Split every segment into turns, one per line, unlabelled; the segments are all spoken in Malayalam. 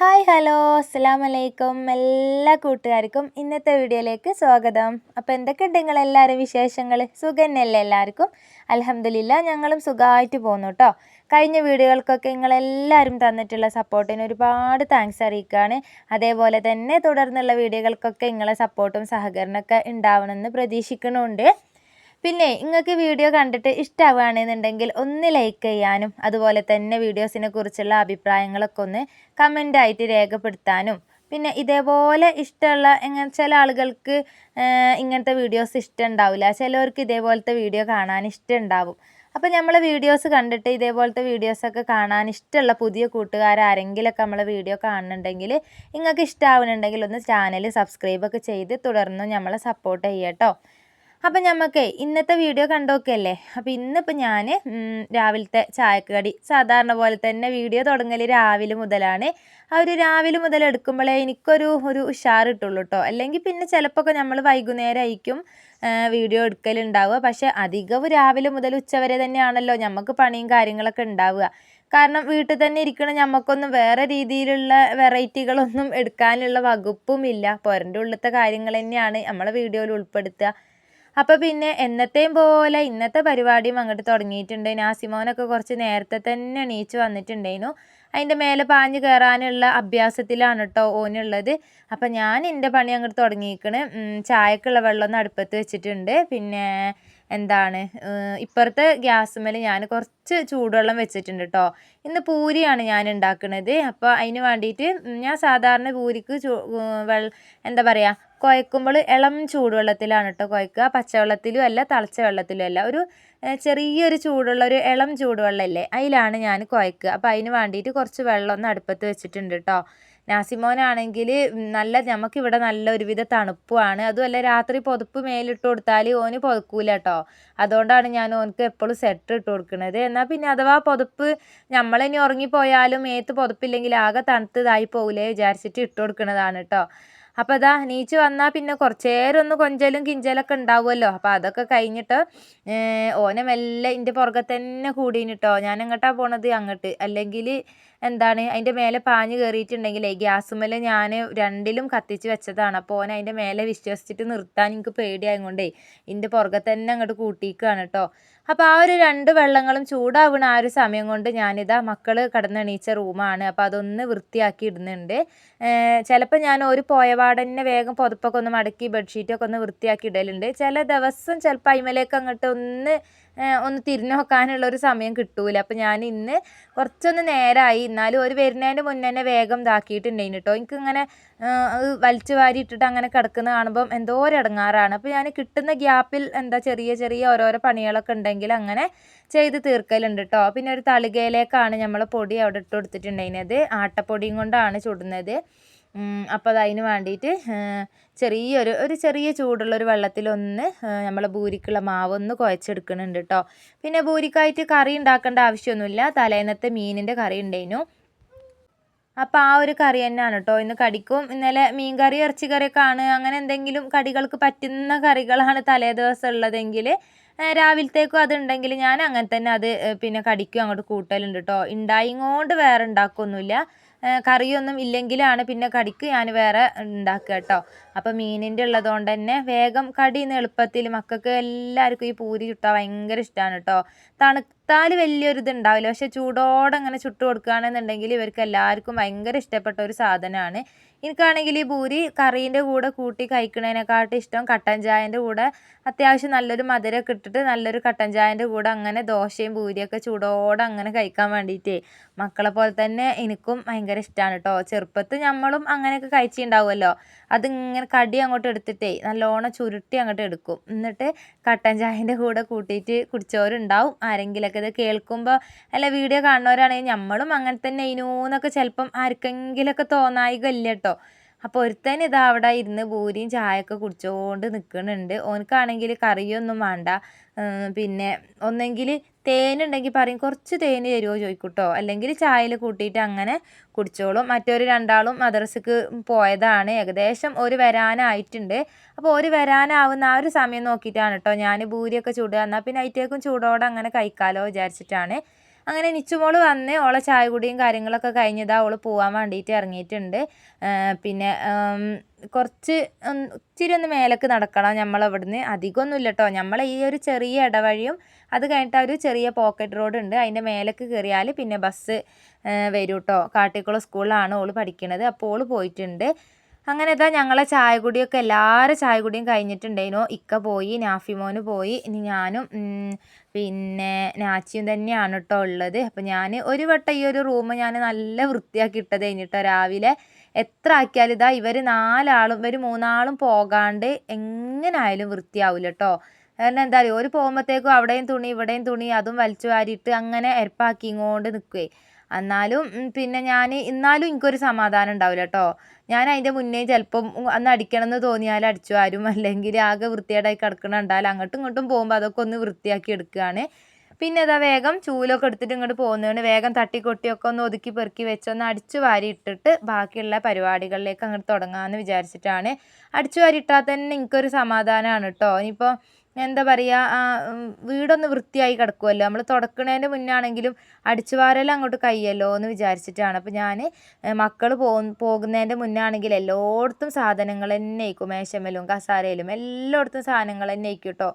Hi hello. അസ്സാം വലൈക്കും എല്ലാ കൂട്ടുകാർക്കും ഇന്നത്തെ വീഡിയോയിലേക്ക് സ്വാഗതം. അപ്പോൾ എന്തൊക്കെയുണ്ട് നിങ്ങളെല്ലാവരും വിശേഷങ്ങൾ? സുഖം തന്നെയല്ലേ എല്ലാവർക്കും? അലഹമില്ല ഞങ്ങളും സുഖമായിട്ട് പോകുന്നു കേട്ടോ കഴിഞ്ഞ വീഡിയോകൾക്കൊക്കെ നിങ്ങളെല്ലാവരും തന്നിട്ടുള്ള സപ്പോർട്ടിന് ഒരുപാട് താങ്ക്സ് അറിയിക്കുകയാണ്. അതേപോലെ തന്നെ തുടർന്നുള്ള വീഡിയോകൾക്കൊക്കെ നിങ്ങളെ സപ്പോർട്ടും സഹകരണമൊക്കെ ഉണ്ടാവണമെന്ന് പ്രതീക്ഷിക്കണമുണ്ട് പിന്നെ നിങ്ങൾക്ക് വീഡിയോ കണ്ടിട്ട് ഇഷ്ടമാവുകയാണെന്നുണ്ടെങ്കിൽ ഒന്ന് ലൈക്ക് ചെയ്യാനും അതുപോലെ തന്നെ വീഡിയോസിനെ കുറിച്ചുള്ള അഭിപ്രായങ്ങളൊക്കെ ഒന്ന് കമന്റായിട്ട് രേഖപ്പെടുത്താനും. പിന്നെ ഇതേപോലെ ഇഷ്ടമുള്ള എങ്ങനെ ചില ആളുകൾക്ക് ഇങ്ങനത്തെ വീഡിയോസ് ഇഷ്ടമുണ്ടാവില്ല. ചിലവർക്ക് ഇതേപോലത്തെ വീഡിയോ കാണാൻ ഇഷ്ടം ഉണ്ടാവും അപ്പോൾ നമ്മൾ വീഡിയോസ് കണ്ടിട്ട് ഇതേപോലത്തെ വീഡിയോസൊക്കെ കാണാൻ ഇഷ്ടമുള്ള പുതിയ കൂട്ടുകാർ ആരെങ്കിലുമൊക്കെ നമ്മളെ വീഡിയോ കാണുന്നുണ്ടെങ്കിൽ നിങ്ങൾക്ക് ഇഷ്ടമാവുന്നുണ്ടെങ്കിൽ ഒന്ന് ചാനൽ സബ്സ്ക്രൈബൊക്കെ ചെയ്ത് തുടർന്നും നമ്മളെ സപ്പോർട്ട് ചെയ്യാം അപ്പം നമുക്ക് ഇന്നത്തെ വീഡിയോ കണ്ടോക്കല്ലേ അപ്പോൾ ഇന്നിപ്പോൾ ഞാൻ രാവിലത്തെ ചായക്കടി സാധാരണ പോലെ തന്നെ വീഡിയോ തുടങ്ങൽ രാവിലെ മുതലാണ്. ആ ഒരു രാവിലെ മുതൽ എടുക്കുമ്പോഴേ എനിക്കൊരു ഒരു ഉഷാർ കിട്ടുള്ളൂ കേട്ടോ അല്ലെങ്കിൽ പിന്നെ ചിലപ്പോൾ നമ്മൾ വൈകുന്നേരം ആയിരിക്കും വീഡിയോ എടുക്കലുണ്ടാവുക. പക്ഷേ അധികവും രാവിലെ മുതൽ ഉച്ചവരെ തന്നെയാണല്ലോ നമുക്ക് പണിയും കാര്യങ്ങളൊക്കെ ഉണ്ടാവുക. കാരണം വീട്ടിൽ തന്നെ ഇരിക്കണം നമുക്കൊന്നും വേറെ രീതിയിലുള്ള വെറൈറ്റികളൊന്നും എടുക്കാനുള്ള വകുപ്പും ഇല്ല. പുരന്റെ ഉള്ളിലത്തെ കാര്യങ്ങൾ തന്നെയാണ് നമ്മളെ വീഡിയോയിൽ ഉൾപ്പെടുത്തുക. അപ്പോൾ പിന്നെ എന്നത്തെയും പോലെ ഇന്നത്തെ പരിപാടിയും അങ്ങോട്ട് തുടങ്ങിയിട്ടുണ്ട്. നാസിമോനൊക്കെ കുറച്ച് നേരത്തെ തന്നെ എണീച്ച് വന്നിട്ടുണ്ടായിരുന്നു. അതിന്റെ മേലെ പാഞ്ഞ് കയറാനുള്ള അഭ്യാസത്തിലാണ് കേട്ടോ ഓനുള്ളത്. അപ്പം ഞാൻ എന്റെ പണി അങ്ങോട്ട് തുടങ്ങിയിരിക്കണ് ചായക്കുള്ള വെള്ളം അടുപ്പത്ത് വെച്ചിട്ടുണ്ട്. പിന്നെ എന്താണ് ഇപ്പുറത്തെ ഗ്യാസുമേൽ ഞാൻ കുറച്ച് ചൂടുവെള്ളം വെച്ചിട്ടുണ്ട് കേട്ടോ ഇന്ന് പൂരിയാണ് ഞാൻ ഉണ്ടാക്കുന്നത് അപ്പോൾ അതിന് വേണ്ടിയിട്ട് ഞാൻ സാധാരണ പൂരിക്ക് ചൂ എന്താ പറയുക കുഴക്കുമ്പോൾ ഇളം ചൂടുവെള്ളത്തിലാണ് കേട്ടോ കുഴക്കുക പച്ചവെള്ളത്തിലും അല്ല തിളച്ച വെള്ളത്തിലും അല്ല. ഒരു ചെറിയൊരു ചൂടുള്ള ഒരു ഇളം ചൂടുവെള്ളമല്ലേ അതിലാണ് ഞാൻ കുഴക്കുക അപ്പോൾ അതിന് വേണ്ടിയിട്ട് കുറച്ച് വെള്ളം ഒന്ന് അടുപ്പത്ത് വെച്ചിട്ടുണ്ട് കേട്ടോ നാസിമോനാണെങ്കിൽ നല്ല നമുക്കിവിടെ നല്ല ഒരുവിധ തണുപ്പുമാണ്. അതുമല്ല രാത്രി പുതപ്പ് മേലിട്ട് കൊടുത്താൽ ഓന് പുതക്കൂല കേട്ടോ അതുകൊണ്ടാണ് ഞാൻ ഓനക്ക് എപ്പോഴും സെറ്റ് ഇട്ട് കൊടുക്കുന്നത്. എന്നാൽ പിന്നെ അഥവാ പുതപ്പ് നമ്മളിനി ഉറങ്ങിപ്പോയാലും മേത്ത് പുതപ്പില്ലെങ്കിൽ ആകെ തണുത്തതായി പോകില്ലേ വിചാരിച്ചിട്ട് ഇട്ട് കൊടുക്കുന്നതാണ് കേട്ടോ അപ്പോൾ അതാ നീച്ച് വന്നാൽ പിന്നെ കുറച്ച് നേരം ഒന്ന് കൊഞ്ചലും കിഞ്ചലൊക്കെ ഉണ്ടാവുമല്ലോ. അപ്പോൾ അതൊക്കെ കഴിഞ്ഞിട്ട് ഓനെ മെല്ലെ എന്റെ പുറകെ തന്നെ കൂടീന് ഞാൻ എങ്ങോട്ടാണ് പോണത്? അങ്ങോട്ട്. അല്ലെങ്കിൽ എന്താണ് അതിന്റെ മേലെ പാഞ്ഞ് കയറിയിട്ടുണ്ടെങ്കിലേ ഗ്യാസുമേൽ ഞാൻ രണ്ടിലും കത്തിച്ച് വെച്ചതാണ്. അപ്പോൾ ഓൻ അതിന്റെ മേലെ വിശ്വസിച്ചിട്ട് നിർത്താൻ എനിക്ക് പേടിയായതുകൊണ്ടേ എന്റെ പുറകെ തന്നെ അങ്ങോട്ട് കൂട്ടിയിക്കുകയാണ് കേട്ടോ അപ്പോൾ ആ ഒരു രണ്ട് വെള്ളങ്ങളും ചൂടാവുന്ന ആ ഒരു സമയം കൊണ്ട് ഞാനിതാ മക്കൾ കടന്നെണീച്ച റൂമാണ്. അപ്പോൾ അതൊന്ന് വൃത്തിയാക്കി ഇടുന്നുണ്ട്. ചിലപ്പോൾ ഞാൻ ഒരു പോയപാടന്നെ വേഗം പുതപ്പൊക്കെ ഒന്ന് മടക്കി ബെഡ്ഷീറ്റൊക്കെ ഒന്ന് വൃത്തിയാക്കി ഇടലുണ്ട്. ചില ദിവസം ചിലപ്പോൾ അയിമലേക്ക് അങ്ങോട്ട് ഒന്ന് ഒന്ന് തിരിഞ്ഞു നോക്കാനുള്ള ഒരു സമയം കിട്ടൂല. അപ്പോൾ ഞാൻ ഇന്ന് കുറച്ചൊന്ന് നേരമായി എന്നാലും ഒരു വരുന്നതിന്റെ മുന്നേ തന്നെ വേഗം ഇതാക്കിയിട്ടുണ്ടായിരുന്നു കേട്ടോ എനിക്കിങ്ങനെ വലിച്ചു വാരി ഇട്ടിട്ട് അങ്ങനെ കിടക്കുന്ന കാണുമ്പം എന്തോ ഒരു ഇടങ്ങാറാണ് അപ്പോൾ ഞാൻ കിട്ടുന്ന ഗ്യാപ്പിൽ എന്താ ചെറിയ ചെറിയ ഓരോരോ പണികളൊക്കെ ഉണ്ടെങ്കിൽ അങ്ങനെ ചെയ്ത് തീർക്കലുണ്ട് കേട്ടോ പിന്നെ ഒരു തളികയിലേക്കാണ് നമ്മൾ പൊടി അവിടെ ഇട്ട് കൊടുത്തിട്ടുണ്ടായിരുന്നത്. ആട്ടപ്പൊടിയും കൊണ്ടാണ് ചുടുന്നത്. അപ്പോൾ അത് അതിന് വേണ്ടിയിട്ട് ചെറിയൊരു ഒരു ചെറിയ ചൂടുള്ളൊരു വെള്ളത്തിലൊന്ന് നമ്മൾ ബൂരിക്കുള്ള മാവ് ഒന്ന് കുഴച്ചെടുക്കുന്നുണ്ട് കേട്ടോ പിന്നെ ബൂരിക്കായിട്ട് കറി ഉണ്ടാക്കേണ്ട ആവശ്യമൊന്നുമില്ല. തലേന്നത്തെ മീനിന്റെ കറി ഉണ്ടായിരുന്നു. അപ്പോൾ ആ ഒരു കറി തന്നെയാണ് കേട്ടോ ഇന്ന് കടിക്കും. ഇന്നലെ മീൻ കറി ആണ്. അങ്ങനെ എന്തെങ്കിലും കടികൾക്ക് പറ്റുന്ന കറികളാണ് തലേ ദിവസം ഉള്ളതെങ്കിൽ രാവിലത്തേക്കും അതുണ്ടെങ്കിൽ ഞാൻ അങ്ങനെ തന്നെ അത് പിന്നെ കടിക്കും അങ്ങോട്ട് കൂട്ടലുണ്ട് കേട്ടോ ഉണ്ടായിങ്ങോണ്ട് വേറെ ഉണ്ടാക്കൊന്നുമില്ല കറിയൊന്നും ഇല്ലെങ്കിലാണ് പിന്നെ കടിക്ക് ഞാൻ വേറെ ഉണ്ടാക്കുക കേട്ടോ അപ്പോൾ മീനിന്റെ ഉള്ളതുകൊണ്ട് തന്നെ വേഗം കടി എളുപ്പത്തിൽ മക്കൾക്ക് എല്ലാവർക്കും ഈ പൂരി ചുട്ടാൽ ഭയങ്കര ഇഷ്ടമാണ് കേട്ടോ തണുത്താൽ വലിയൊരു ഇത് ഉണ്ടാവില്ല പക്ഷേ ചൂടോടെ അങ്ങനെ ചുട്ട് കൊടുക്കുകയാണെന്നുണ്ടെങ്കിൽ ഇവർക്ക് എല്ലാവർക്കും ഭയങ്കര ഇഷ്ടപ്പെട്ട ഒരു സാധനമാണ് എനിക്കാണെങ്കിൽ ഈ പൂരി കറീന്റെ കൂടെ കൂട്ടി കഴിക്കണതിനെക്കാട്ടും ഇഷ്ടം കട്ടൻ ചായന്റെ കൂടെ. അത്യാവശ്യം നല്ലൊരു മധുരമൊക്കെ ഇട്ടിട്ട് നല്ലൊരു കട്ടൻ ചായന്റെ കൂടെ അങ്ങനെ ദോശയും പൂരിയൊക്കെ ചൂടോടെ അങ്ങനെ കഴിക്കാൻ വേണ്ടിയിട്ടേ മക്കളെ പോലെ തന്നെ എനിക്കും ഭയങ്കര ഇഷ്ടമാണ് കേട്ടോ ചെറുപ്പത്തിൽ നമ്മളും അങ്ങനെയൊക്കെ കഴിച്ചിട്ടുണ്ടാവുമല്ലോ അതിങ്ങനെ കടി അങ്ങോട്ട് എടുത്തിട്ടേ നല്ലോണം ചുരുട്ടി അങ്ങോട്ട് എടുക്കും. എന്നിട്ട് കട്ടൻ ചായന്റെ കൂടെ കൂട്ടിയിട്ട് കുടിച്ചവരുണ്ടാവും. ആരെങ്കിലുമൊക്കെ ഇത് കേൾക്കുമ്പോൾ അല്ല വീഡിയോ കാണുന്നവരാണെങ്കിൽ നമ്മളും അങ്ങനെ തന്നെ ഇനൂന്നൊക്കെ ചിലപ്പം ആർക്കെങ്കിലുമൊക്കെ തോന്നായികല്ല കേട്ടോ അപ്പോൾ ഒരുത്തൻ ഇതാ അവിടെ ഇരുന്ന് പൂരിയും ചായയൊക്കെ കുടിച്ചുകൊണ്ട് നിൽക്കുന്നുണ്ട് ഓനക്കാണെങ്കിൽ കറിയൊന്നും വേണ്ട. പിന്നെ ഒന്നെങ്കിൽ തേനുണ്ടെങ്കിൽ പറയും കുറച്ച് തേന് തരുമോ ചോദിക്കൂട്ടോ. അല്ലെങ്കിൽ ചായയിൽ കൂട്ടിയിട്ട് അങ്ങനെ കുടിച്ചോളും. മറ്റൊരു രണ്ടാളും മദ്രസക്ക് പോയതാണ്. ഏകദേശം ഒരു വരാനായിട്ടുണ്ട്. അപ്പോൾ ഒരു വരാനാവുന്ന ആ ഒരു സമയം നോക്കിയിട്ടാണ് കേട്ടോ ഞാൻ ഭൂരിയൊക്കെ ചൂടുക. എന്നാൽ പിന്നെ ഐറ്റേക്കും ചൂടോടെ അങ്ങനെ കഴിക്കാമല്ലോ വിചാരിച്ചിട്ടാണ്. അങ്ങനെ നിച്ചുമോൾ വന്ന് ഓളെ ചായ കുടിയും കാര്യങ്ങളൊക്കെ കഴിഞ്ഞതാ ഓൾ പോകാൻ വേണ്ടിയിട്ട് ഇറങ്ങിയിട്ടുണ്ട് പിന്നെ കുറച്ച് ഇച്ചിരി ഒന്ന് മേലേക്ക് നടക്കണം നമ്മളവിടുന്ന് അധികമൊന്നുമില്ല കേട്ടോ നമ്മളെ ഈ ഒരു ചെറിയ ഇടവഴിയും അത് കഴിഞ്ഞിട്ട് ഒരു ചെറിയ പോക്കറ്റ് റോഡ് ഉണ്ട് അതിന്റെ മേലേക്ക് കയറിയാൽ പിന്നെ ബസ് വരും കേട്ടോ കാട്ടിക്കുളം സ്കൂളിലാണ് ഓൾ പഠിക്കണത്. അപ്പോൾ ഓൾ പോയിട്ടുണ്ട്. അങ്ങനെ ഇതാ ഞങ്ങളെ ചായ കുടിയൊക്കെ എല്ലാവരും ചായ കുടിയും കഴിഞ്ഞിട്ടുണ്ടായിരുന്നു ഇക്ക പോയി നാഫിമോന് പോയി ഇനി ഞാനും പിന്നെ നാച്ചിയും തന്നെയാണ് കേട്ടോ ഉള്ളത്. അപ്പം ഞാൻ ഒരു വട്ടം ഈ ഒരു റൂം ഞാൻ നല്ല വൃത്തിയാക്കി ഇട്ടത് കഴിഞ്ഞിട്ടോ രാവിലെ. എത്ര ആക്കിയാലും ഇതാ ഇവർ നാലാളും ഇവർ മൂന്നാളും പോകാണ്ട് എങ്ങനായാലും വൃത്തിയാവില്ല കേട്ടോ കാരണം എന്താ പറയുക ഒരു പോകുമ്പോഴത്തേക്കും അവിടെയും തുണി ഇവിടെയും തുണി അതും വലിച്ചു വാരിയിട്ട് അങ്ങനെ എരപ്പാക്കിങ്ങോണ്ട് നിൽക്കുവേ എന്നാലും പിന്നെ ഞാൻ എന്നാലും എനിക്കൊരു സമാധാനം ഉണ്ടാവില്ല കേട്ടോ ഞാൻ അതിന്റെ മുന്നേ ചിലപ്പം അന്ന് അടിക്കണം എന്ന് തോന്നിയാൽ അടിച്ചു ആരും അല്ലെങ്കിൽ ആകെ വൃത്തികേടായി കിടക്കണ കണ്ടാൽ അങ്ങോട്ടും ഇങ്ങോട്ടും പോകുമ്പോൾ അതൊക്കെ ഒന്ന് വൃത്തിയാക്കി എടുക്കുകയാണ് പിന്നെ ഇതാ വേഗം ചൂലൊക്കെ എടുത്തിട്ട് ഇങ്ങോട്ട് പോകുന്നതാണ് വേഗം തട്ടിക്കൊട്ടിയൊക്കെ ഒന്ന് ഒതുക്കി പെറുക്കി വെച്ചൊന്ന് അടിച്ചു വാരി ഇട്ടിട്ട് ബാക്കിയുള്ള പരിപാടികളിലേക്ക് അങ്ങോട്ട് തുടങ്ങാമെന്ന് വിചാരിച്ചിട്ടാണ്. അടിച്ചു വാരി ഇട്ടാൽ തന്നെ എനിക്കൊരു സമാധാനമാണ് കേട്ടോ ഇനിയിപ്പോൾ എന്താ പറയുക വീടൊന്ന് വൃത്തിയായി കിടക്കുമല്ലോ നമ്മൾ തുടക്കണതിന്റെ മുന്നാണെങ്കിലും അടിച്ചു വാരൽ അങ്ങോട്ട് കഴിയുമല്ലോ എന്ന് വിചാരിച്ചിട്ടാണ്. അപ്പോൾ ഞാൻ മക്കൾ പോ പോകുന്നതിന്റെ മുന്നാണെങ്കിൽ എല്ലായിടത്തും സാധനങ്ങൾ തന്നെ ആയിക്കും. മേശമേലും കസാരയിലും എല്ലായിടത്തും സാധനങ്ങൾ തന്നെ ആയിക്കും കേട്ടോ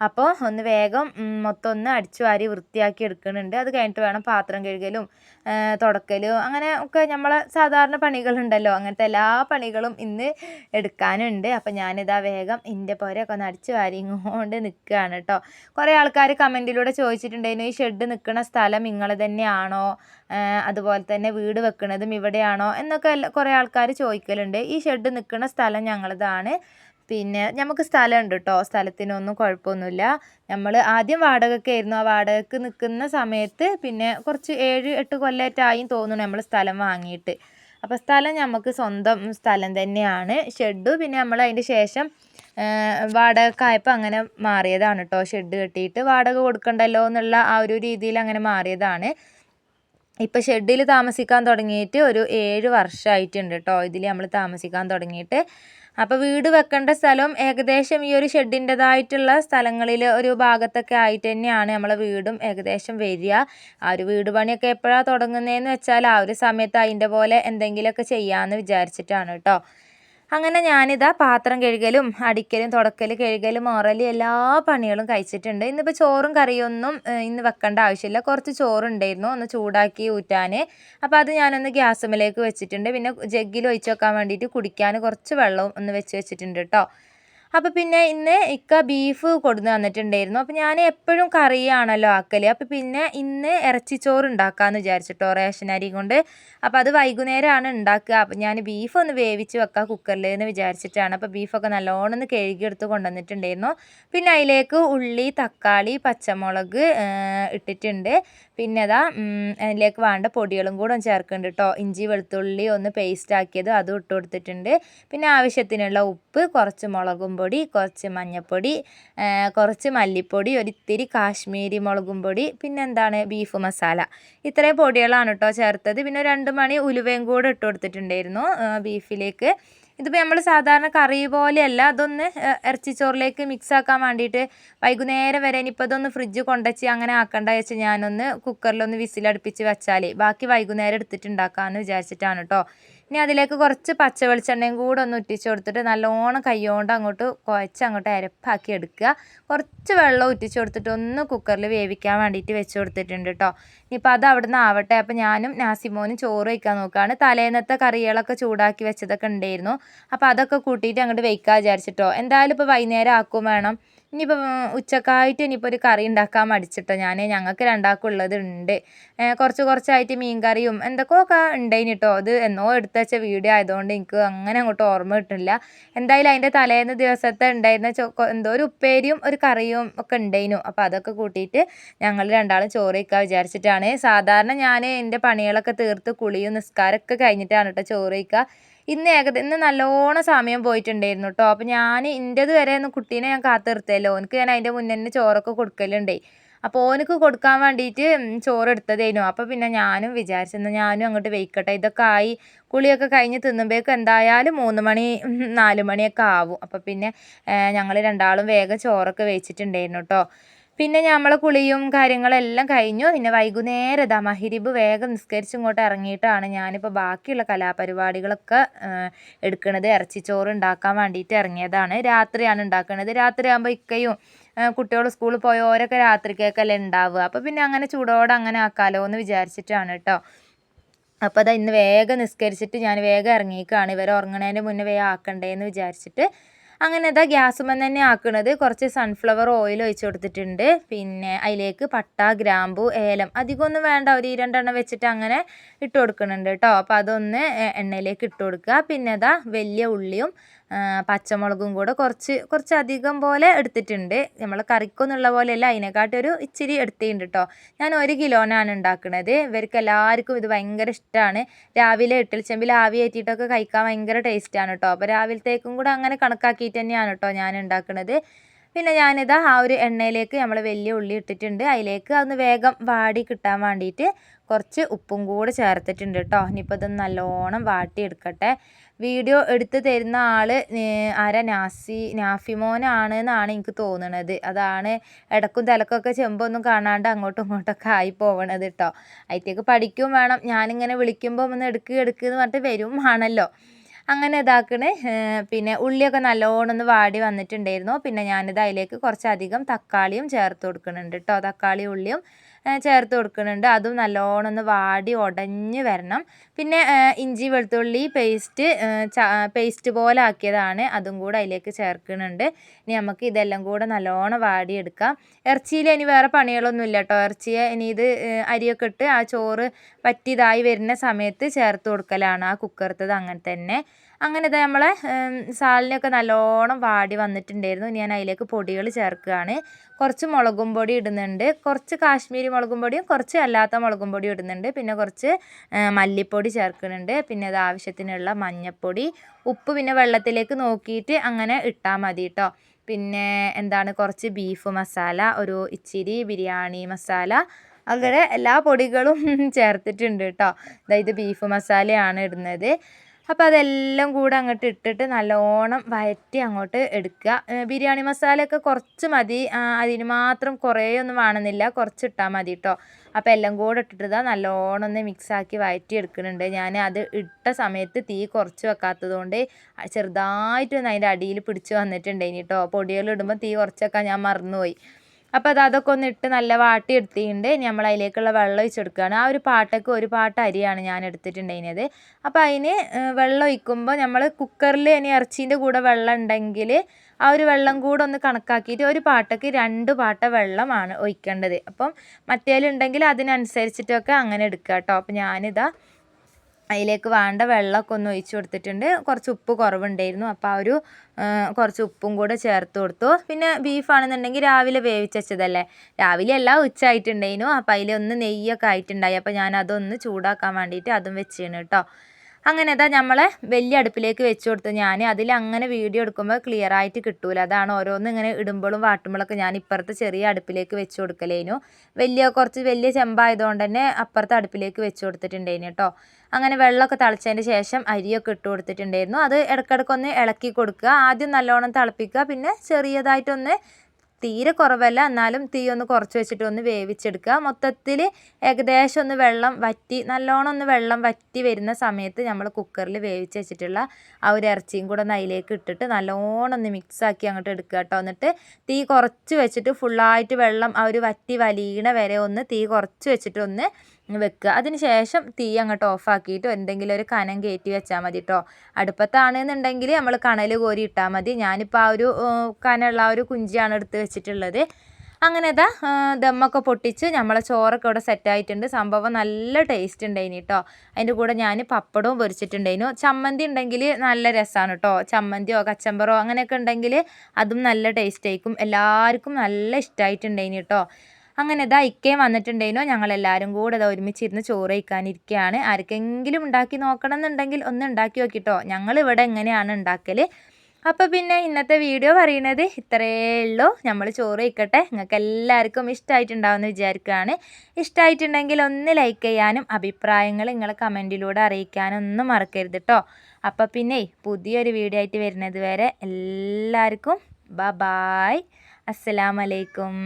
അപ്പോൾ ഒന്ന് വേഗം മൊത്തം ഒന്ന് അടിച്ചു വാരി വൃത്തിയാക്കി എടുക്കുന്നുണ്ട്. അത് കഴിഞ്ഞിട്ട് വേണം പാത്രം കഴുകലും തുടക്കലും അങ്ങനെ ഒക്കെ നമ്മളെ സാധാരണ പണികളുണ്ടല്ലോ. അങ്ങനത്തെ എല്ലാ പണികളും ഇന്ന് എടുക്കാനുണ്ട്. അപ്പം ഞാനിതാ വേഗം എന്റെ പുരയൊക്കെ ഒന്ന് അടിച്ചു വാരി ഇങ്ങോട്ട് നിൽക്കുകയാണ് കേട്ടോ കുറേ ആൾക്കാർ കമന്റിലൂടെ ചോദിച്ചിട്ടുണ്ടായിരുന്നു ഈ ഷെഡ് നിൽക്കുന്ന സ്ഥലം നിങ്ങൾ തന്നെയാണോ? അതുപോലെ തന്നെ വീട് വെക്കുന്നതും ഇവിടെയാണോ? എന്നൊക്കെ കുറേ ആൾക്കാർ ചോദിക്കലുണ്ട്. ഈ ഷെഡ് നിൽക്കുന്ന സ്ഥലം ഞങ്ങളതാണ്. പിന്നെ നമുക്ക് സ്ഥലമുണ്ട് കേട്ടോ സ്ഥലത്തിനൊന്നും കുഴപ്പമൊന്നുമില്ല. നമ്മൾ ആദ്യം വാടകയ്ക്ക് ആയിരുന്നു ആ വാടകയ്ക്ക് നിൽക്കുന്ന സമയത്ത് പിന്നെ കുറച്ച് ഏഴ് എട്ട് കൊല്ലമായിട്ടായും തോന്നുന്നു നമ്മൾ സ്ഥലം വാങ്ങിയിട്ട്. അപ്പോൾ സ്ഥലം നമുക്ക് സ്വന്തം സ്ഥലം തന്നെയാണ്. ഷെഡ് പിന്നെ നമ്മൾ അതിന്റെ ശേഷം വാടകക്കായപ്പോൾ അങ്ങനെ മാറിയതാണ് കേട്ടോ ഷെഡ് കെട്ടിയിട്ട് വാടക കൊടുക്കണ്ടല്ലോ എന്നുള്ള ആ ഒരു രീതിയിൽ അങ്ങനെ മാറിയതാണ്. ഇപ്പം ഷെഡിൽ താമസിക്കാൻ തുടങ്ങിയിട്ട് ഒരു ഏഴ് വർഷമായിട്ടുണ്ട് കേട്ടോ ഇതിൽ നമ്മൾ താമസിക്കാൻ തുടങ്ങിയിട്ട്. അപ്പോൾ വീട് വെക്കേണ്ട സ്ഥലം ഏകദേശം ഈ ഒരു ഷെഡിന്റെതായിട്ടുള്ള സ്ഥലങ്ങളിൽ ഒരു ഭാഗത്തൊക്കെ ആയിട്ട് തന്നെയാണ് നമ്മളെ വീടും ഏകദേശം വരിക. ആ ഒരു വീട് പണിയൊക്കെ എപ്പോഴാണ് തുടങ്ങുന്നതെന്ന് വെച്ചാൽ ആ ഒരു സമയത്ത് അതിന്റെ പോലെ എന്തെങ്കിലുമൊക്കെ ചെയ്യാമെന്ന് വിചാരിച്ചിട്ടാണ് കേട്ടോ അങ്ങനെ ഞാനിതാ പാത്രം കഴുകലും അടിക്കലും തുടക്കൽ കഴുകലും ഓറലി എല്ലാ പണികളും കഴിച്ചിട്ടുണ്ട്. ഇന്നിപ്പോൾ ചോറും കറിയൊന്നും ഇന്ന് വെക്കേണ്ട ആവശ്യമില്ല. കുറച്ച് ചോറുണ്ടായിരുന്നു. ഒന്ന് ചൂടാക്കി ഊറ്റാൻ അപ്പോൾ അത് ഞാനൊന്ന് ഗ്യാസുമ്മലേക്ക് വെച്ചിട്ടുണ്ട്. പിന്നെ ജഗ്ഗിൽ ഒഴിച്ച് വെക്കാൻ വേണ്ടിയിട്ട് കുടിക്കാൻ കുറച്ച് വെള്ളവും ഒന്ന് വെച്ച് വെച്ചിട്ടുണ്ട് കേട്ടോ അപ്പോൾ പിന്നെ ഇന്ന് ഇക്ക ബീഫ് കൊടുന്ന് തന്നിട്ടുണ്ടായിരുന്നു. അപ്പോൾ ഞാൻ എപ്പോഴും കറിയാണല്ലോ ആക്കൽ അപ്പോൾ പിന്നെ ഇന്ന് ഇറച്ചിച്ചോറ് ഉണ്ടാക്കാമെന്ന് വിചാരിച്ചിട്ടോ റേഷൻ അരി കൊണ്ട്. അപ്പോൾ അത് വൈകുന്നേരമാണ് ഉണ്ടാക്കുക. അപ്പോൾ ഞാൻ ബീഫ് ഒന്ന് വേവിച്ച് വെക്കാം കുക്കറിൽ എന്ന് വിചാരിച്ചിട്ടാണ്. അപ്പോൾ ബീഫൊക്കെ നല്ലോണം ഒന്ന് കഴുകിയെടുത്ത് കൊണ്ടുവന്നിട്ടുണ്ടായിരുന്നു. പിന്നെ അതിലേക്ക് ഉള്ളി തക്കാളി പച്ചമുളക് ഇട്ടിട്ടുണ്ട്. പിന്നെ അതാ അതിലേക്ക് വേണ്ട പൊടികളും കൂടെ ഒന്ന് ചേർക്കുന്നുണ്ട് കേട്ടോ ഇഞ്ചി വെളുത്തുള്ളി ഒന്ന് പേസ്റ്റ് ആക്കിയത് അതും ഇട്ട് കൊടുത്തിട്ടുണ്ട്. പിന്നെ ആവശ്യത്തിനുള്ള ഉപ്പ് കുറച്ച് മുളകും കുറച്ച് മഞ്ഞൾപ്പൊടി കുറച്ച് മല്ലിപ്പൊടി ഒരിത്തിരി കാശ്മീരി മുളകും പൊടി പിന്നെ എന്താണ് ബീഫ് മസാല ഇത്രയും പൊടികളാണ് കേട്ടോ ചേർത്തത്. പിന്നെ രണ്ട് മണി ഉലുവയും കൂടെ ഇട്ട് കൊടുത്തിട്ടുണ്ടായിരുന്നു ബീഫിലേക്ക് ഇതിപ്പോൾ നമ്മൾ സാധാരണ കറി പോലെയല്ല അതൊന്ന് ഇറച്ചിച്ചോറിലേക്ക് മിക്സ് ആക്കാൻ വേണ്ടിയിട്ട് വൈകുന്നേരം വരെ ഇനിയിപ്പോൾ അതൊന്ന് ഫ്രിഡ്ജ് കൊണ്ടുവച്ച് അങ്ങനെ ആക്കണ്ട വെച്ച് ഞാനൊന്ന് കുക്കറിലൊന്ന് വിസിലടുപ്പിച്ച് വെച്ചാൽ ബാക്കി വൈകുന്നേരം എടുത്തിട്ടുണ്ടാക്കാമെന്ന് വിചാരിച്ചിട്ടാണ് കേട്ടോ ഇനി അതിലേക്ക് കുറച്ച് പച്ച വെളിച്ചെണ്ണയും കൂടെ ഒന്ന് ഉറ്റിച്ച് കൊടുത്തിട്ട് നല്ലോണം കൈകൊണ്ട് അങ്ങോട്ട് കുഴച്ച് അങ്ങോട്ട് അരപ്പാക്കി എടുക്കുക. കുറച്ച് വെള്ളം ഉറ്റിച്ച് കൊടുത്തിട്ട് ഒന്ന് കുക്കറിൽ വേവിക്കാൻ വേണ്ടിയിട്ട് വെച്ച് കൊടുത്തിട്ടുണ്ട് കേട്ടോ ഇനിയിപ്പോൾ അത് അവിടെ നിന്ന് ആവട്ടെ. അപ്പോൾ ഞാനും നാസിമോനും ചോറ് വയ്ക്കാൻ നോക്കുകയാണ് തലേന്നത്തെ കറികളൊക്കെ ചൂടാക്കി വെച്ചതൊക്കെ ഉണ്ടായിരുന്നു. അപ്പോൾ അതൊക്കെ കൂട്ടിയിട്ട് അങ്ങോട്ട് വയ്ക്കാൻ വിചാരിച്ചിട്ടോ. എന്തായാലും ഇപ്പോൾ വൈകുന്നേരം ആക്കും വേണം. ഇനിയിപ്പോൾ ഉച്ചക്കായിട്ട് ഇനിയിപ്പോൾ ഒരു കറി ഉണ്ടാക്കാൻ മടിച്ചിട്ടോ ഞാൻ ഞങ്ങൾക്ക് രണ്ടാൾക്കും ഉള്ളത് ഉണ്ട് കുറച്ച് കുറച്ചായിട്ട് മീൻ കറിയും എന്തൊക്കെയൊക്കെ ഉണ്ടായിന് കേട്ടോ അത് എന്നോ എടുത്ത് വെച്ച വീഡിയോ ആയതുകൊണ്ട് എനിക്ക് അങ്ങനെ അങ്ങോട്ട് ഓർമ്മ കിട്ടില്ല എന്തായാലും അതിന്റെ തലേന്ന് ദിവസത്തെ ഉണ്ടായിരുന്ന എന്തോ ഒരു ഉപ്പേരിയും ഒരു കറിയും ഒക്കെ ഉണ്ടായിരുന്നു. അപ്പോൾ അതൊക്കെ കൂട്ടിയിട്ട് ഞങ്ങൾ രണ്ടാളും ചോറ് വയ്ക്കാൻ വിചാരിച്ചിട്ടാണ്. സാധാരണ ഞാൻ എന്റെ പണികളൊക്കെ തീർത്ത് കുളിയും നിസ്കാരമൊക്കെ കഴിഞ്ഞിട്ടാണ് കേട്ടോ ചോറ് വയ്ക്കുക ഇന്ന് ഏകദേശം ഇന്ന് നല്ലോണം സമയം പോയിട്ടുണ്ടായിരുന്നു കേട്ടോ അപ്പോൾ ഞാൻ ഇന്റെത് വരെ ഒന്ന് കുട്ടീനെ ഞാൻ കാത്തു നിർത്തിയല്ലോ ഓനക്ക് ഞാൻ അതിന്റെ മുന്നേ തന്നെ ചോറൊക്കെ കൊടുക്കലുണ്ടേ. അപ്പോൾ ഓനക്ക് കൊടുക്കാൻ വേണ്ടിയിട്ട് ചോറ് എടുത്തതേനു അപ്പോൾ പിന്നെ ഞാനും വിചാരിച്ചെന്നാൽ ഞാനും അങ്ങോട്ട് വെയ്ക്കട്ടെ. ഇതൊക്കെ ആയി കുളിയൊക്കെ കഴിഞ്ഞ് തിന്നുമ്പോഴേക്കും എന്തായാലും മൂന്ന് മണി നാല് മണിയൊക്കെ ആവും. അപ്പോൾ പിന്നെ ഞങ്ങൾ രണ്ടാളും വേഗം ചോറൊക്കെ വെച്ചിട്ടുണ്ടായിരുന്നു കേട്ടോ പിന്നെ നമ്മളെ കുളിയും കാര്യങ്ങളെല്ലാം കഴിഞ്ഞു. പിന്നെ വൈകുന്നേരം ഇതാ മഹിരിബ് വേഗം നിസ്കരിച്ച് ഇങ്ങോട്ട് ഇറങ്ങിയിട്ടാണ് ഞാനിപ്പോൾ ബാക്കിയുള്ള കലാപരിപാടികളൊക്കെ എടുക്കുന്നത് ഇറച്ചിച്ചോറ് ഉണ്ടാക്കാൻ വേണ്ടിയിട്ട് ഇറങ്ങിയതാണ്. രാത്രിയാണ് ഉണ്ടാക്കുന്നത് രാത്രിയാകുമ്പോൾ ഇക്കയും കുട്ടികൾ സ്കൂളിൽ പോയവരൊക്കെ രാത്രിക്കൊക്കെയല്ലേ ഉണ്ടാവുക. അപ്പോൾ പിന്നെ അങ്ങനെ ചൂടോടെ അങ്ങനെ ആക്കാലോ എന്ന് വിചാരിച്ചിട്ടാണ് കേട്ടോ അപ്പോൾ അതാ ഇന്ന് വേഗം നിസ്കരിച്ചിട്ട് ഞാൻ വേഗം ഇറങ്ങിയേക്കാണ്. ഇവർ ഉറങ്ങണേന്റെ മുന്നേ വേഗം ആക്കണ്ടേ എന്ന് വിചാരിച്ചിട്ട് അങ്ങനെ ഇതാ ഗ്യാസുമ്മൻ തന്നെ ആക്കുന്നത് കുറച്ച് സൺഫ്ലവർ ഓയിൽ ഒഴിച്ചു കൊടുത്തിട്ടുണ്ട്. പിന്നെ അതിലേക്ക് പട്ട ഗ്രാമ്പു ഏലം അധികമൊന്നും വേണ്ട. ഒരു രണ്ടെണ്ണം വെച്ചിട്ട് അങ്ങനെ ഇട്ട് കൊടുക്കുന്നുണ്ട് കേട്ടോ അപ്പോൾ അതൊന്ന് എണ്ണയിലേക്ക് ഇട്ട് കൊടുക്കുക. പിന്നെ ഇതാ വലിയ ഉള്ളിയും പച്ചമുളകും കൂടെ കുറച്ച് കുറച്ച് അധികം പോലെ എടുത്തിട്ടുണ്ട്. നമ്മൾ കറിക്കൊന്നുള്ള പോലെയല്ല അതിനെക്കാട്ടൊരു ഇച്ചിരി എടുത്തിട്ടുണ്ട് കേട്ടോ ഞാൻ ഒരു കിലോനാണ് ഉണ്ടാക്കുന്നത് ഇവർക്ക് എല്ലാവർക്കും ഇത് ഭയങ്കര ഇഷ്ടമാണ് രാവിലെ ഇട്ടിൽ ചെമ്പിൽ ആവി കയറ്റിയിട്ടൊക്കെ കഴിക്കാൻ ഭയങ്കര ടേസ്റ്റാണ് കേട്ടോ അപ്പോൾ രാവിലത്തേക്കും കൂടെ അങ്ങനെ കണക്കാക്കിയിട്ട് തന്നെയാണ് കേട്ടോ ഞാൻ ഉണ്ടാക്കുന്നത് പിന്നെ ഞാനിതാ ആ ഒരു എണ്ണയിലേക്ക് നമ്മൾ വലിയ ഉള്ളി ഇട്ടിട്ടുണ്ട്. അതിലേക്ക് അതൊന്ന് വേഗം വാടി കിട്ടാൻ വേണ്ടിയിട്ട് കുറച്ച് ഉപ്പും കൂടെ ചേർത്തിട്ടുണ്ട് കേട്ടോ ഇനിയിപ്പോൾ ഇതൊന്ന് നല്ലോണം വാട്ടിയെടുക്കട്ടെ. വീഡിയോ എടുത്ത് തരുന്ന ആൾ ആരാ? നാസി നാഫിമോനാണ് എന്നാണ് എനിക്ക് തോന്നണത്. അതാണ് ഇടക്കും തലക്കൊക്കെ ചെമ്പൊന്നും കാണാണ്ട് അങ്ങോട്ടും ഇങ്ങോട്ടൊക്കെ ആയി പോകണത് കേട്ടോ അതിലേക്ക് പഠിക്കും വേണം. ഞാനിങ്ങനെ വിളിക്കുമ്പോൾ ഒന്ന് എടുക്കുക എടുക്കുക എന്ന് പറഞ്ഞിട്ട് വരും ആണല്ലോ. അങ്ങനെ ഇതാക്കണേ. പിന്നെ ഉള്ളിയൊക്കെ നല്ലോണം ഒന്ന് വാടി വന്നിട്ടുണ്ടായിരുന്നു. പിന്നെ ഞാനിത് അതിലേക്ക് കുറച്ചധികം തക്കാളിയും ചേർത്ത് കൊടുക്കുന്നുണ്ട് കേട്ടോ തക്കാളിയും ഉള്ളിയും ചേർത്ത് കൊടുക്കുന്നുണ്ട്. അതും നല്ലോണം ഒന്ന് വാടി ഉടഞ്ഞ് വരണം. പിന്നെ ഇഞ്ചി വെളുത്തുള്ളി പേസ്റ്റ് പേസ്റ്റ് പോലെ ആക്കിയതാണ്. അതും കൂടെ അതിലേക്ക് ചേർക്കുന്നുണ്ട്. ഇനി നമുക്ക് ഇതെല്ലാം കൂടെ നല്ലോണം വാടിയെടുക്കാം. ഇറച്ചിയിൽ ഇനി വേറെ പണികളൊന്നും ഇല്ല കേട്ടോ ഇറച്ചിയെ ഇനി ഇത് അരിയൊക്കെ ഇട്ട് ആ ചോറ് പറ്റിയതായി വരുന്ന സമയത്ത് ചേർത്ത് കൊടുക്കലാണ് ആ കുക്കറത്തത് അങ്ങനെ തന്നെ. അങ്ങനെ ഇത് നമ്മളെ സാലിനൊക്കെ നല്ലോണം വാടി വന്നിട്ടുണ്ടായിരുന്നു. ഞാൻ അതിലേക്ക് പൊടികൾ ചേർക്കുകയാണ്. കുറച്ച് മുളകും പൊടി ഇടുന്നുണ്ട്. കുറച്ച് കാശ്മീരി മുളകും പൊടിയും കുറച്ച് അല്ലാത്ത മുളകും പൊടിയും ഇടുന്നുണ്ട്. പിന്നെ കുറച്ച് മല്ലിപ്പൊടി ചേർക്കുന്നുണ്ട്. പിന്നെ അത് ആവശ്യത്തിനുള്ള മഞ്ഞൾപ്പൊടി ഉപ്പ് പിന്നെ വെള്ളത്തിലേക്ക് നോക്കിയിട്ട് അങ്ങനെ ഇട്ടാൽ മതി കേട്ടോ പിന്നെ എന്താണ് കുറച്ച് ബീഫ് മസാല ഒരു ഇച്ചിരി ബിരിയാണി മസാല അങ്ങനെ എല്ലാ പൊടികളും ചേർത്തിട്ടുണ്ട് കേട്ടോ അതായത് ബീഫ് മസാലയാണ് ഇടുന്നത്. അപ്പോൾ അതെല്ലാം കൂടെ അങ്ങോട്ട് ഇട്ടിട്ട് നല്ലോണം വയറ്റി അങ്ങോട്ട് എടുക്കുക. ബിരിയാണി മസാലയൊക്കെ കുറച്ച് മതി. അതിന് മാത്രം കുറേ ഒന്നും വേണമെന്നില്ല. കുറച്ച് ഇട്ടാൽ മതി കേട്ടോ അപ്പോൾ എല്ലാം കൂടെ ഇട്ടിട്ട് നല്ലോണം ഒന്ന് മിക്സാക്കി വയറ്റി എടുക്കുന്നുണ്ട് ഞാൻ അത് ഇട്ട സമയത്ത് തീ കുറച്ച് വെക്കാത്തത് കൊണ്ട് ചെറുതായിട്ടൊന്ന് അതിന്റെ അടിയിൽ പിടിച്ച് വന്നിട്ടുണ്ടായിനി കേട്ടോ പൊടികളിടുമ്പോൾ തീ കുറച്ചൊക്കെ ഞാൻ മറന്നുപോയി. അപ്പോൾ അത് അതൊക്കെ ഒന്ന് ഇട്ട് നല്ല വാട്ടി എടുത്തിട്ടുണ്ട്. നമ്മൾ അതിലേക്കുള്ള വെള്ളം ഒഴിച്ച് കൊടുക്കുകയാണ് ആ ഒരു പാട്ടൊക്കെ ഒരു പാട്ട് അരിയാണ് ഞാൻ എടുത്തിട്ടുണ്ടായിരുന്നത്. അപ്പോൾ അതിന് വെള്ളം ഒഴിക്കുമ്പോൾ നമ്മൾ കുക്കറിൽ ഇനി ഇറച്ചീന്റെ കൂടെ വെള്ളം ഉണ്ടെങ്കിൽ ആ ഒരു വെള്ളം കൂടെ ഒന്ന് കണക്കാക്കിയിട്ട് ഒരു പാട്ടൊക്കെ രണ്ട് പാട്ട വെള്ളമാണ് ഒഴിക്കേണ്ടത്. അപ്പം മറ്റേലുണ്ടെങ്കിൽ അതിനനുസരിച്ചിട്ടൊക്കെ അങ്ങനെ എടുക്കുക കേട്ടോ. അപ്പോൾ ഞാനിതാ അതിലേക്ക് വേണ്ട വെള്ളമൊക്കെ ഒന്ന് ഒഴിച്ചു കൊടുത്തിട്ടുണ്ട്. കുറച്ച് ഉപ്പ് കുറവുണ്ടായിരുന്നു. അപ്പോൾ ആ ഒരു കുറച്ച് ഉപ്പും കൂടെ ചേർത്ത് കൊടുത്തു. പിന്നെ ബീഫാണെന്നുണ്ടെങ്കിൽ രാവിലെ വേവിച്ചതല്ലേ രാവിലെ എല്ലാം ഉച്ച ആയിട്ടുണ്ടായിരുന്നു. അപ്പോൾ അതിലൊന്ന് നെയ്യൊക്കെ ആയിട്ടുണ്ടായി. അപ്പോൾ ഞാൻ അതൊന്ന് ചൂടാക്കാൻ വേണ്ടിയിട്ട് അതും വെച്ചിരുന്നു കേട്ടോ. അങ്ങനെ അതാ നമ്മളെ വലിയ അടുപ്പിലേക്ക് വെച്ച് കൊടുത്തു. ഞാൻ അതിൽ അങ്ങനെ വീഡിയോ എടുക്കുമ്പോൾ ക്ലിയർ ആയിട്ട് കിട്ടൂല. അതാണ് ഓരോന്ന് ഇങ്ങനെ ഇടുമ്പോഴും വാട്ടുമ്പോഴൊക്കെ ഞാൻ ഇപ്പുറത്തെ ചെറിയ അടുപ്പിലേക്ക് വെച്ച് കൊടുക്കലേനു. വലിയ കുറച്ച് വലിയ ചെമ്പായതുകൊണ്ട് തന്നെ അപ്പുറത്തെ അടുപ്പിലേക്ക് വെച്ച് കൊടുത്തിട്ടുണ്ടായിരുന്നു കേട്ടോ. അങ്ങനെ വെള്ളമൊക്കെ തിളച്ചതിന് ശേഷം അരിയൊക്കെ ഇട്ട് കൊടുത്തിട്ടുണ്ടായിരുന്നു. അത് ഇടയ്ക്കിടയ്ക്കൊന്ന് ഇളക്കി കൊടുക്കുക. ആദ്യം നല്ലോണം തിളപ്പിക്കുക. പിന്നെ ചെറിയതായിട്ടൊന്ന് തീരെ കുറവല്ല എന്നാലും തീ ഒന്ന് കുറച്ച് വെച്ചിട്ട് ഒന്ന് വേവിച്ചെടുക്കുക. മൊത്തത്തിൽ ഏകദേശം ഒന്ന് വെള്ളം വറ്റി നല്ലോണം ഒന്ന് വെള്ളം വറ്റി വരുന്ന സമയത്ത് നമ്മൾ കുക്കറിൽ വേവിച്ച് വെച്ചിട്ടുള്ള ആ ഒരു ഇറച്ചിയും കൂടെ ഒന്ന് അതിലേക്ക് ഇട്ടിട്ട് നല്ലോണം ഒന്ന് മിക്സാക്കി അങ്ങോട്ട് എടുക്കുക കേട്ടോ. എന്നിട്ട് തീ കുറച്ച് വെച്ചിട്ട് ഫുള്ളായിട്ട് വെള്ളം ആ ഒരു വറ്റി വലിയണ വരെ ഒന്ന് തീ കുറച്ച് വെച്ചിട്ട് ഒന്ന് വെക്കുക. അതിന് ശേഷം തീ അങ്ങോട്ട് ഓഫാക്കിയിട്ട് എന്തെങ്കിലും ഒരു കനം കയറ്റി വെച്ചാൽ മതി കേട്ടോ അടുപ്പത്താണെന്നുണ്ടെങ്കിൽ നമ്മൾ കണൽ കോരി ഇട്ടാൽ മതി. ഞാനിപ്പോൾ ആ ഒരു കനമുള്ള ആ ഒരു കുഞ്ചിയാണ് എടുത്ത് വെച്ചിട്ടുള്ളത്. അങ്ങനെ ഇതാ ദമ്മൊക്കെ പൊട്ടിച്ച് നമ്മളെ ചോറൊക്കെ ഇവിടെ സെറ്റായിട്ടുണ്ട് സംഭവം നല്ല ടേസ്റ്റ് ഉണ്ടായിന് കേട്ടോ അതിന്റെ കൂടെ ഞാൻ പപ്പടവും പൊരിച്ചിട്ടുണ്ടായിരുന്നു ചമ്മന്തി ഉണ്ടെങ്കിൽ നല്ല രസമാണ് കേട്ടോ ചമ്മന്തിയോ കച്ചമ്പറോ അങ്ങനെയൊക്കെ ഉണ്ടെങ്കിൽ അതും നല്ല ടേസ്റ്റ് ആയിരിക്കും. എല്ലാവർക്കും നല്ല ഇഷ്ടമായിട്ടുണ്ടായിന് കേട്ടോ അങ്ങനെ ഇതാ ഇക്കയും വന്നിട്ടുണ്ടേനോ? ഞങ്ങളെല്ലാവരും കൂടെ ഇതാ ഒരുമിച്ചിരുന്ന് ചോറ് കഴിക്കാനിരിക്കുകയാണ് ആർക്കെങ്കിലും ഉണ്ടാക്കി നോക്കണം എന്നുണ്ടെങ്കിൽ ഒന്ന് ഉണ്ടാക്കി നോക്കിട്ടോ. ഞങ്ങളിവിടെ എങ്ങനെയാണ് ഉണ്ടാക്കൽ അപ്പോൾ പിന്നെ ഇന്നത്തെ വീഡിയോ പറയുന്നത് ഇത്രയേ ഉള്ളൂ. നമ്മൾ ചോറ് വയ്ക്കട്ടെ നിങ്ങൾക്ക് എല്ലാവർക്കും ഇഷ്ടമായിട്ടുണ്ടാവുമെന്ന് വിചാരിക്കുകയാണ്. ഇഷ്ടമായിട്ടുണ്ടെങ്കിൽ ഒന്ന് ലൈക്ക് ചെയ്യാനും അഭിപ്രായങ്ങൾ നിങ്ങൾ കമന്റിലൂടെ അറിയിക്കാനും ഒന്നും മറക്കരുത് കേട്ടോ അപ്പോൾ പിന്നെ പുതിയൊരു വീഡിയോ ആയിട്ട് വരുന്നത് വരെ എല്ലാവർക്കും ബായ് അസ്സലാമലൈക്കും